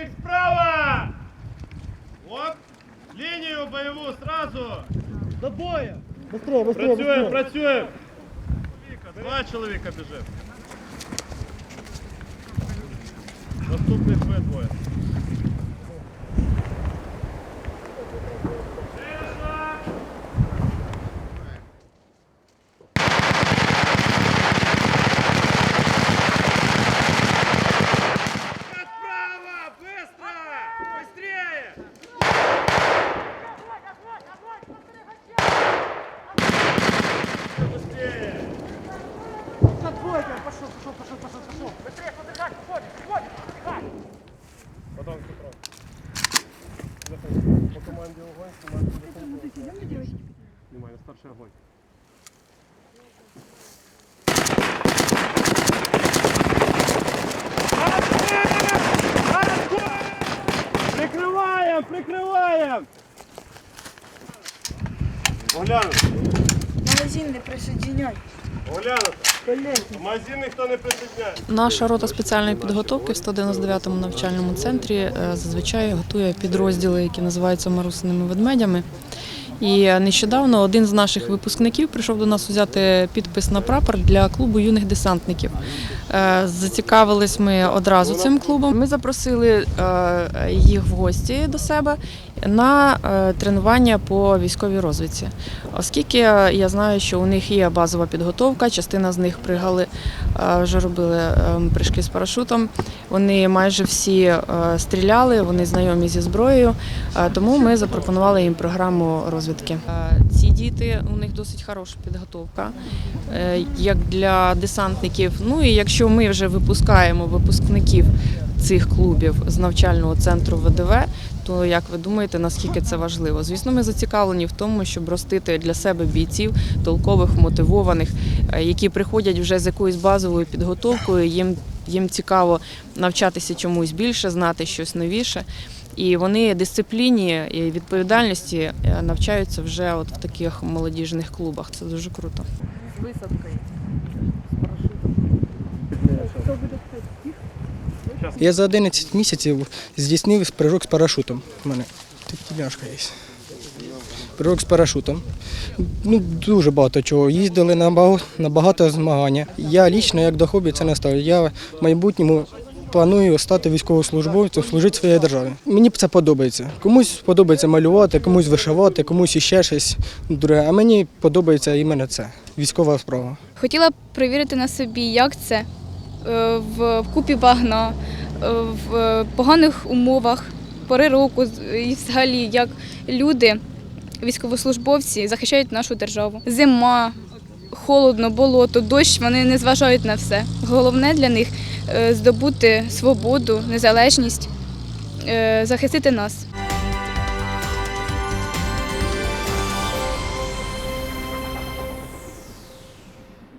Противник справа! Вот, линию боевую сразу! До боя! Быстрее, быстрее, Працюємо, быстрее. працюємо! Два чоловіка біжить. Наступний ви двоє. быстрее, подбежать, уходит, уходит, подбегай. Потом контроль. Заходи. По команде огонь, снимай. Это мужики, я мне девочки. Внимание, старший огонь. Прикрываем, прикрываем! Огляну. Магазин не присоединяй. магазин ніхто не присоединяє. Наша рота спеціальної підготовки в 199-му навчальному центрі е, зазвичай готує підрозділи, які називаються марусиними ведмедями. І нещодавно один з наших випускників прийшов до нас взяти підпис на прапор для клубу юних десантників. Е, Зацікавились ми одразу цим клубом. Ми запросили е, їх в гості до себе на е, тренування по військовій розвідці. Оскільки е, я знаю, що у них є базова підготовка, частина з них пригали, е, вже робили е, прыжки з парашутом. Вони майже всі стріляли, вони знайомі зі зброєю, тому ми запропонували їм програму розвідки. Ці діти у них досить хороша підготовка, як для десантників. Ну і якщо ми вже випускаємо випускників цих клубів з навчального центру ВДВ, то як ви думаєте, наскільки це важливо? Звісно, ми зацікавлені в тому, щоб ростити для себе бійців толкових, мотивованих, е, які приходять вже з якоюсь базовою підготовкою. Їм їм цікаво навчатися чомусь більше, знати щось новіше. І вони дисципліні і відповідальності е, навчаються вже от в таких молодіжних клубах. Це дуже круто. З висадкою. Я за 11 місяців здійснив прыжок з парашутом. У мене тут тільняшка є. Прыжок з парашутом. Ну, дуже багато чого. Їздили на багато, на багато змагання. Я лічно, як до хобі, це не ставлю. Я в майбутньому планую стати військовослужбовцем, служити своїй державі. Мені це подобається. Комусь подобається малювати, комусь вишивати, комусь іще щось друге. А мені подобається іменно це військова справа. Хотіла б перевірити на собі, як це е, в купі багна, в поганих умовах, пори року і взагалі, як люди, військовослужбовці, захищають нашу державу. Зима, холодно, болото, дощ, вони не зважають на все. Головне для них е, здобути свободу, незалежність, е, захистити нас.